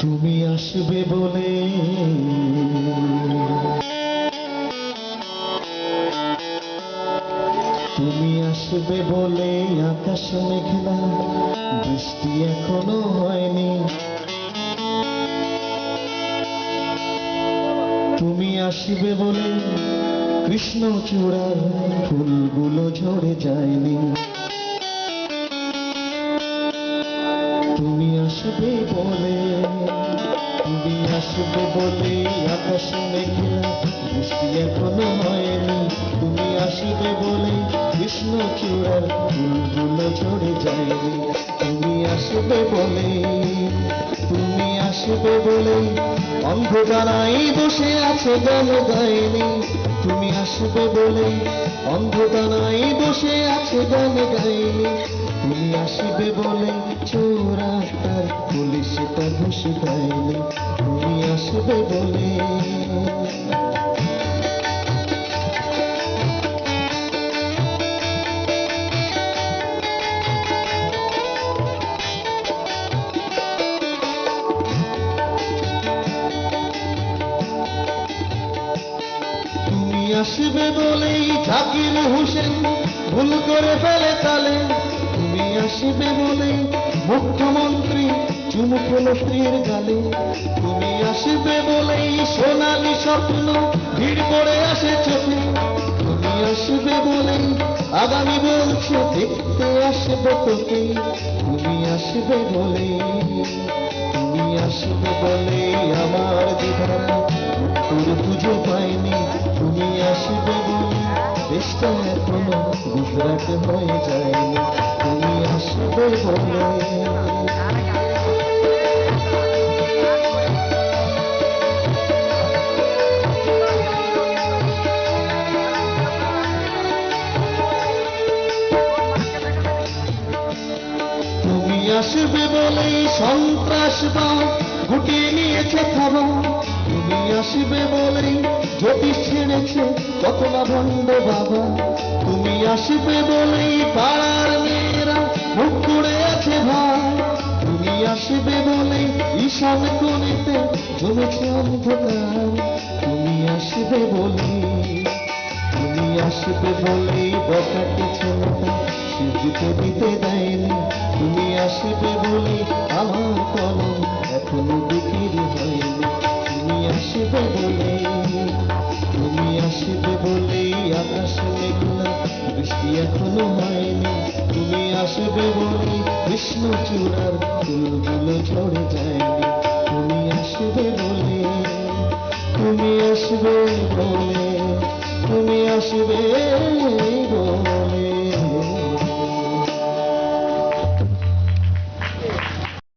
তুমি আসবে বলে। তুমি আসবে বলে আকাশ মেঘলা, বৃষ্টি এখনও হয়নি। তুমি আসবে বলে কৃষ্ণ চূড়ার ফুলগুলো ঝরে যায়নি। তুমি আসবে বলে আসবে আকাশ মেঘলা বৃষ্টি এখনও হয়নি। তুমি আসিবে বলে কৃষ্ণ চূড়ার ফুলগুলো ঝরে যায়নি তুমি আসবে বলে, তুমি আসবে বলে অন্ধ জানাই বসে আছে গান গায়নি তুমি আসবে বলে অন্ধ জানাই বসে আছে গানে গাই তুমি আসবে বলে চোরাস্তার পুলিশ পুলিশটা ঘুষি পাইনি তুমি আসবে বলে আসবে বলেই জাকির হোসেন, ভুল করে ফেলে তালে। তুমি আসবে বলেই মুখ্যমন্ত্রী স্ত্রীর গালে। তুমি আসবে বলেই সোনালি স্বপ্ন ভিড় করে আসে চোখে। তুমি আসবে বলেই আগামী বলছো দেখতে আসবে তোকে। তুমি আসবে বলে তুমি আসবে বলে আমার দিদা তোর পুজো দেশটা এখনও গুজরাট হয়ে যায়নি তুমি আসবে বলে আসবে বলেই সন্ত্রাসবাদ গুটিয়ে নিয়েছে খাবা তুমি আসবে বলেই জ্যোতিষ ছেড়েছে। কত না ভণ্ড বাবা, তুমি আসবে বলেই পাড়ার মেয়েরা মুখ করে আছে ভাই। তুমি আসবে বলেই ঈশান কোণেতে জমেছে অন্ধকার। তুমি আসবে বলেই, তুমি আসবে বলেই বকাতে ছেলেটা সিজুতে দিতে দেয়নি। তুমি আসবে বলে আমার আসবে বলেই আকাশ মেঘলা, বৃষ্টি এখনও হয়নি। তুমি আসবে বলে কৃষ্ণ চূড়ার ফুলগুলো ঝরে যায়নি। তুমি আসবে বলে, তুমি আসবে বলে, তুমি আসবে বলে।